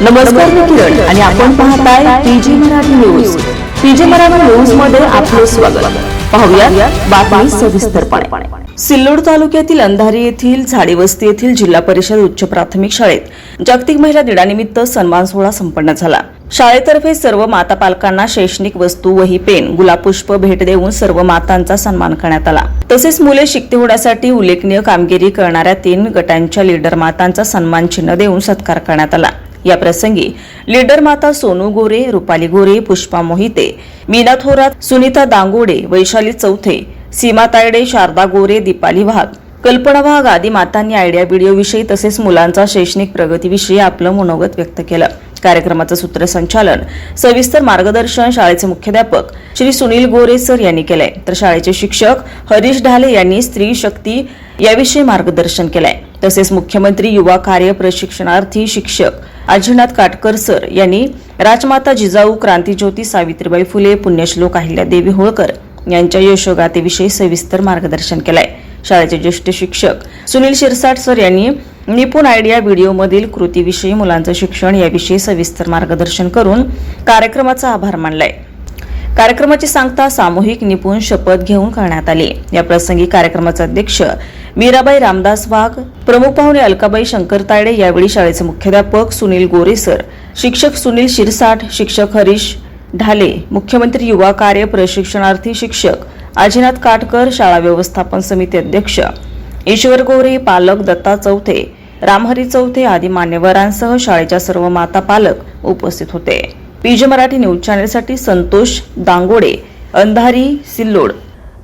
नमस्कार मी किरण आणि आपण पाहताय PG Marathi news. PG Marathi न्यूजमध्ये आपले स्वागत. पाहूया बातमी सविस्तरपणे. सिल्लोड तालुक्यातील अंधारी येथील झाडी वस्ती येथील जिल्हा परिषद उच्च प्राथमिक शाळेत जागतिक महिला दिनानिमित्त सन्मान सोहळा संपन्न झाला. शाळेतर्फे सर्व माता पालकांना शैक्षणिक वस्तू वही पेन गुलाबपुष्प भेट देऊन सर्व मातांचा सन्मान करण्यात आला. तसेच मुले शिकते होण्यासाठी उल्लेखनीय कामगिरी करणाऱ्या तीन गटांच्या लीडर मातांचा सन्मान चिन्ह देऊन सत्कार करण्यात आला. या प्रसंगी लीडर माता सोनू गोरे रुपाली गोरे पुष्पा मोहिते मीना थोरात सुनीता दांगोडे वैशाली चौथे सीमा तायडे शारदा गोरे दीपाली वाघ. कल्पना वाघ आदी मातांनी आयडिया व्हिडिओविषयी तसेच मुलांचा शैक्षणिक प्रगतीविषयी आपलं मनोगत व्यक्त केलं. कार्यक्रमाचं सूत्रसंचालन सविस्तर मार्गदर्शन शाळेचे मुख्याध्यापक श्री सुनील गोरे सर यांनी केलंय. तर शाळेचे शिक्षक हरीश ढाले यांनी स्त्री शक्ती याविषयी मार्गदर्शन केलंय. तसेच मुख्यमंत्री युवा कार्य प्रशिक्षणार्थी शिक्षक अजिनाथ काटकर सर यांनी राजमाता जिजाऊ क्रांतीज्योती सावित्रीबाई फुले पुण्यश्लोक अहिल्यादेवी होळकर यांच्या यशोगातेविषयी सविस्तर मार्गदर्शन केलंय. शाळेचे ज्येष्ठ शिक्षक सुनील शिरसाट सर यांनी निपुण आयडिया व्हिडिओमधील कृतीविषयी मुलांचं शिक्षण याविषयी सविस्तर मार्गदर्शन करून कार्यक्रमाचा आभार मानलाय. कार्यक्रमाची सांगता सामूहिक निपुण शपथ घेऊन करण्यात आली. याप्रसंगी कार्यक्रमाचे अध्यक्ष मीराबाई रामदास वाघ प्रमुख पाहुणे अलकाबाई शंकर तायडे यावेळी शाळेचे मुख्याध्यापक सुनील गोरेसर शिक्षक सुनील शिरसाट शिक्षक हरीश ढाले मुख्यमंत्री युवा कार्य प्रशिक्षणार्थी शिक्षक आजीनाथ काटकर शाळा व्यवस्थापन समिती अध्यक्ष ईश्वर गोरे पालक दत्ता चौथे रामहरी चौथे आदी मान्यवरांसह शाळेच्या सर्व माता पालक उपस्थित होते. पीजे मराठी न्यूज चॅनेलसाठी संतोष दांगोडे अंधारी सिल्लोड.